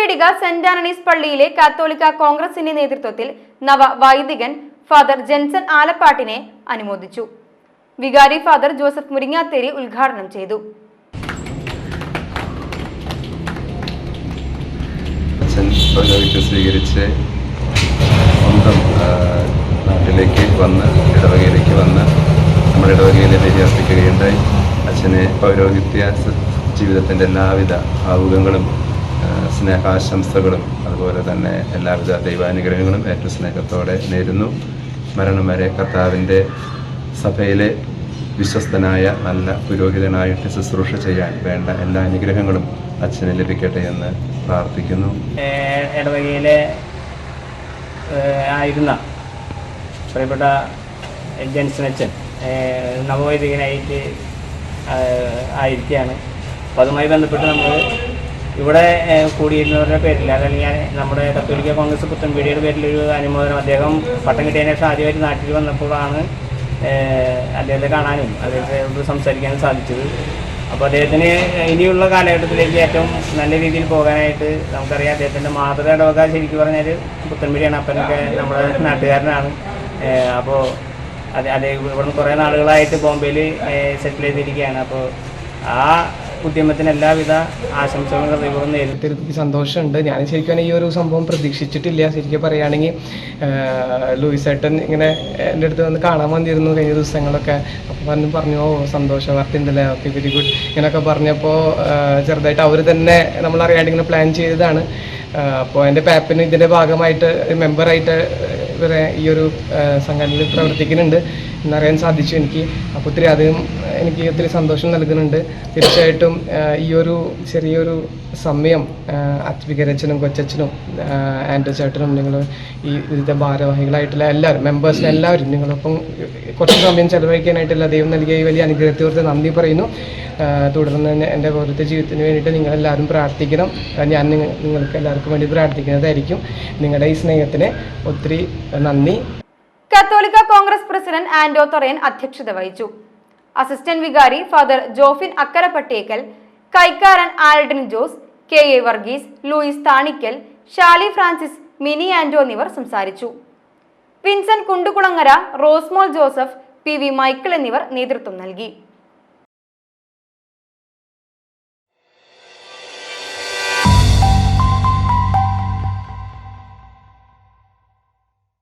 പീടിക saint Antony's പള്ളിയിലെ കാത്തോലിക്ക കോൺഗ്രസിന്റെ നേതൃത്വത്തിൽ നവ വൈദികൻ ഫാദർ ജെൻസൺ ആലപ്പാട്ടിനെ അനുമോദിച്ചു. വികാരി ഫാദർ ജോസഫ് മുരിങ്ങാത്തേരി ഉദ്ഘാടനം ചെയ്തു. സ്വീകരിച്ച് സ്വന്തം നാട്ടിലേക്ക് വന്ന് ഇടവകയിലേക്ക് വന്ന് നമ്മുടെ ഇടവകയിലെ ബലിയർപ്പിക്കുകയുണ്ടായി അച്ഛനെ പൗരോഹിത്യ ജീവിതത്തിന്റെ എല്ലാവിധ ഭാവുകങ്ങളും ആ, സ്നേഹാശംസകളും അതുപോലെ തന്നെ എല്ലാവിധ ദൈവാനുഗ്രഹങ്ങളും ഏറ്റവും സ്നേഹത്തോടെ നേരുന്നു. മരണം വരെ കർത്താവിന്റെ സഭയിലെ വിശ്വസ്തനായ നല്ല പുരോഹിതനായിട്ട് ശുശ്രൂഷ ചെയ്യാൻ വേണ്ട എല്ലാ അനുഗ്രഹങ്ങളും അച്ഛന് ലഭിക്കട്ടെ എന്ന് പ്രാർത്ഥിക്കുന്നു. ഇടവകയിലെ ആയിരുന്ന പ്രിയപ്പെട്ട ജൻസൻ അച്ഛൻ നവവൈദികനായിട്ട് ആയിരിക്കുകയാണ്. അപ്പോൾ അതുമായി ബന്ധപ്പെട്ട് നമ്മൾ ഇവിടെ കൂടിയിരുന്നവരുടെ പേരിൽ അല്ലെങ്കിൽ ഞാൻ നമ്മുടെ കത്തോലിക്ക കോൺഗ്രസ് പുത്തൻപീടിയുടെ പേരിൽ ഒരു അനുമോദനം. അദ്ദേഹം പട്ടം കിട്ടിയതിന് ആദ്യമായിട്ട് നാട്ടിൽ വന്നപ്പോഴാണ് അദ്ദേഹത്തെ കാണാനും അദ്ദേഹത്തോട് സംസാരിക്കാനും സാധിച്ചത്. അപ്പോൾ അദ്ദേഹത്തിന് ഇനിയുള്ള കാലഘട്ടത്തിലേക്ക് ഏറ്റവും നല്ല രീതിയിൽ പോകാനായിട്ട് നമുക്കറിയാം അദ്ദേഹത്തിന്റെ മാതൃ ഇടവക ശരിക്കും പറഞ്ഞാൽ പുത്തൻപീടിയാണ് അപ്പനൊക്കെ നമ്മുടെ നാട്ടുകാരനാണ്. അപ്പോൾ അതെ അതെ ഇവിടുന്ന് കുറേ നാളുകളായിട്ട് ബോംബെയിൽ സെറ്റിൽ ചെയ്തിരിക്കുകയാണ് അപ്പോൾ ആ ഉദ്യമത്തിന് എല്ലാവിധ ആശംസകളും നേരിട്ട് എനിക്ക് സന്തോഷമുണ്ട്. ഞാൻ ശരിക്കും ഈ ഒരു സംഭവം പ്രതീക്ഷിച്ചിട്ടില്ല. ശരിക്കും പറയുകയാണെങ്കിൽ ലൂയിസ് ഏട്ടൻ ഇങ്ങനെ എന്റെ അടുത്ത് വന്ന് കാണാൻ വന്നിരുന്നു കഴിഞ്ഞ ദിവസങ്ങളൊക്കെ. അപ്പോൾ വന്ന് പറഞ്ഞു ഓ സന്തോഷ വാർത്ത ഉണ്ടല്ലേ ഓക്കെ വെരി ഗുഡ് ഇങ്ങനെയൊക്കെ പറഞ്ഞപ്പോൾ ചെറുതായിട്ട് അവർ തന്നെ നമ്മൾ അറിയാണ്ട് ഇങ്ങനെ പ്ലാൻ ചെയ്തതാണ്. അപ്പോൾ എന്റെ പാപ്പിന് ഇതിന്റെ ഭാഗമായിട്ട് മെമ്പറായിട്ട് ഇവരെ ഈ ഒരു സംഘടനയിൽ പ്രവർത്തിക്കുന്നുണ്ട്. എന്നറിയാൻ സാധിച്ചു എനിക്ക്. അപ്പോൾ ഒത്തിരി അധികം എനിക്ക് ഒത്തിരി സന്തോഷം നൽകുന്നുണ്ട്. തീർച്ചയായിട്ടും ഈ ഒരു ചെറിയൊരു സമയം അച്ഛനും കൊച്ചച്ഛനും ആൻഡ് ചേട്ടനും നിങ്ങൾ ഈ ഇതിന്റെ ഭാരവാഹികളായിട്ടുള്ള എല്ലാവരും മെമ്പേഴ്സിന് എല്ലാവരും നിങ്ങളൊപ്പം കുറച്ച് സമയം ചെലവഴിക്കാനായിട്ടുള്ള ദൈവം നൽകിയ ഈ വലിയ അനുഗ്രഹത്തെ ഓർത്ത് നന്ദി പറയുന്നു. തുടർന്ന് എന്റെ പൗരത്വ ജീവിതത്തിന് വേണ്ടിയിട്ട് നിങ്ങളെല്ലാവരും പ്രാർത്ഥിക്കണം. ഞാൻ നിങ്ങൾക്ക് എല്ലാവർക്കും വേണ്ടി പ്രാർത്ഥിക്കുന്നതായിരിക്കും. നിങ്ങളുടെ ഈ സ്നേഹത്തിന് ഒത്തിരി നന്ദി. കത്തോലിക്ക കോൺഗ്രസ് പ്രസിഡന്റ് ആന്റോ തൊറയൻ അധ്യക്ഷത വഹിച്ചു. അസിസ്റ്റന്റ് വികാരി ഫാദർ ജോഫിൻ അക്കരപ്പട്ടേക്കൽ കൈക്കാരൻ Aldin Jose K A Varghese Luis Thanikkal Shali Francis Mini Anto എന്നിവർ സംസാരിച്ചു. Vincent Kundukulangara Rosemol Joseph P V Michael എന്നിവർ നേതൃത്വം നൽകി.